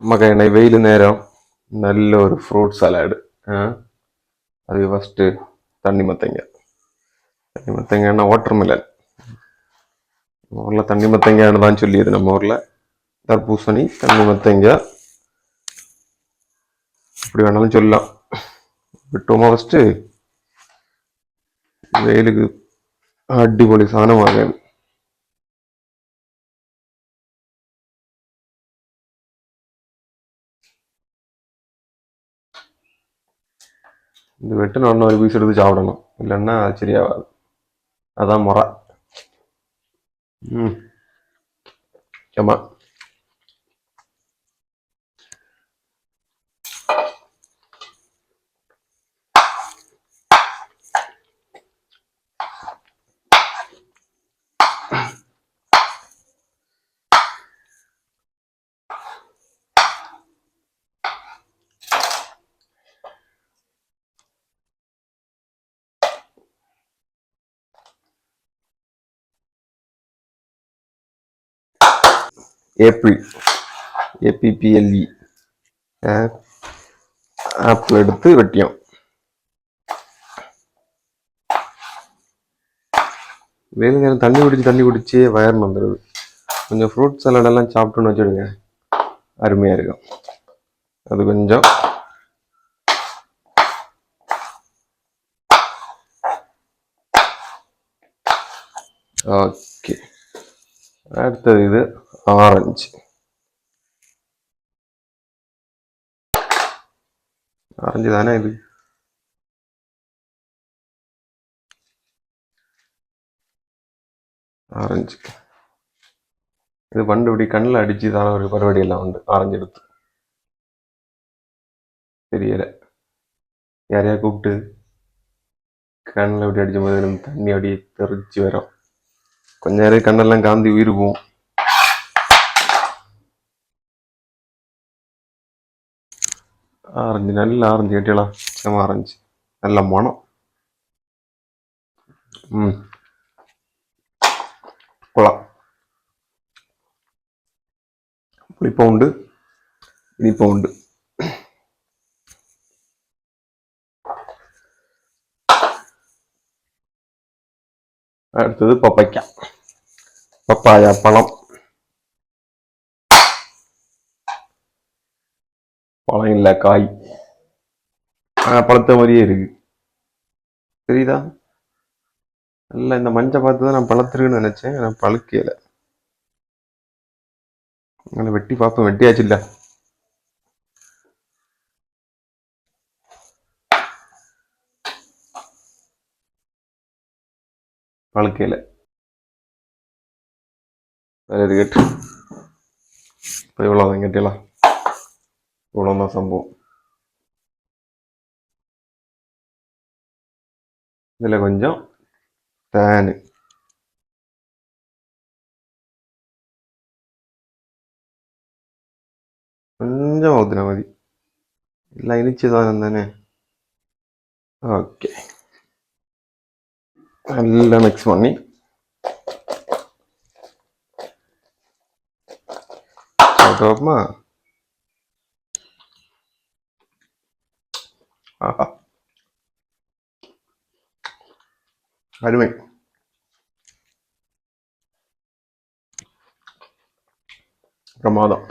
നമുക്കാണ് വെയിൽ നേരം നല്ലൊരു ഫ്രൂട്ട് സലാഡ് അത് ഫസ്റ്റ് തണ്ണിമത്തങ്ങ തണ്ണിമത്തങ്ങയാണ് വാട്ടർമെലൻ മോറിലെ തണ്ണിമത്തങ്ങയാണ് താൻ ചൊല്ലിയത് நம்ம ஊர்ல தர்பூசணி தண்ணிமத்தங்க இப்படி வேணாலும் சொல்லலாம் വിട്ടുമോ ഫസ്റ്റ് വെയിലുക്ക് അടിപൊളി സാധനമാകാൻ ഇത് இந்த வெட்டு நான் ஒரு பீஸ் எடுத்து சாப்பிடணும். இல்லைன்னா அது சரியாகாது. அதான் முறை. ம். ஆமாம் ஏபிள் ஏபிபிஎல்இ ஆப்பிள் எடுத்து வெட்டியும். வெயில் நேரம் தண்ணி குடிச்சு தண்ணி குடிச்சு வயர் வந்துடுது கொஞ்சம் ஃப்ரூட் சலாடெல்லாம் சாப்பிட்டுன்னு வச்சுடுங்க அருமையாக இருக்கும். அது கொஞ்சம். ஓகே. അടുത്തത് ഇത് ആറഞ്ച് ആറഞ്ച് താനാ ഇത്? ആറഞ്ച് ഇത് പണ്ട് ഇവിടെ കണ്ണിലടിച്ച് ഇതാണ് ഒരു പരിപാടിയെല്ലാം ഉണ്ട്. ആറഞ്ചെടുത്ത് ശരിയല്ല ആരെയാ കൂപ്പിട്ട് കണ്ണിലെവിടെ അടിച്ചുമ്പോഴേക്കും തന്നെ അവിടെ തെറിച്ച് വരാം. கொஞ்ச நேரம் கண்ணெல்லாம் காந்தி உயிர் போகும் ஆரஞ்சு நல்ல ஆரஞ்சு கேட்டியலா செம ஆரஞ்சு நல்ல மனம் ம் കൊള്ളാം പുളിപ്പം ഉണ്ട് அடுத்தது பப்பாய்க்கா பப்பாயா பழம். பழம் இல்லை காய். பழுத்த மாதிரியே இருக்கு. தெரியுதா? இல்லை இந்த மஞ்சள் பார்த்து தான் நான் பழத்திருக்குன்னு நினச்சேன் நான் பழுக்கலை. வெட்டி பார்ப்பேன் வெட்டியாச்சு இல்லை. വളക്കയില നല്ലത് കേട്ട്. ഇപ്പോൾ ഇവളോ ഇവിടെ വന്ന സംഭവം. ഇതിലെ കൊഞ്ചം ടാന് കൊഞ്ചം മുതിന മതി. ഇല്ല ഇനിച്ചതാണ് തന്നെ. ഓക്കെ. நல்லா மிக்ஸ் பண்ணி சாப்பிட்டோமா ஆஹா அருமை பிரமாதம்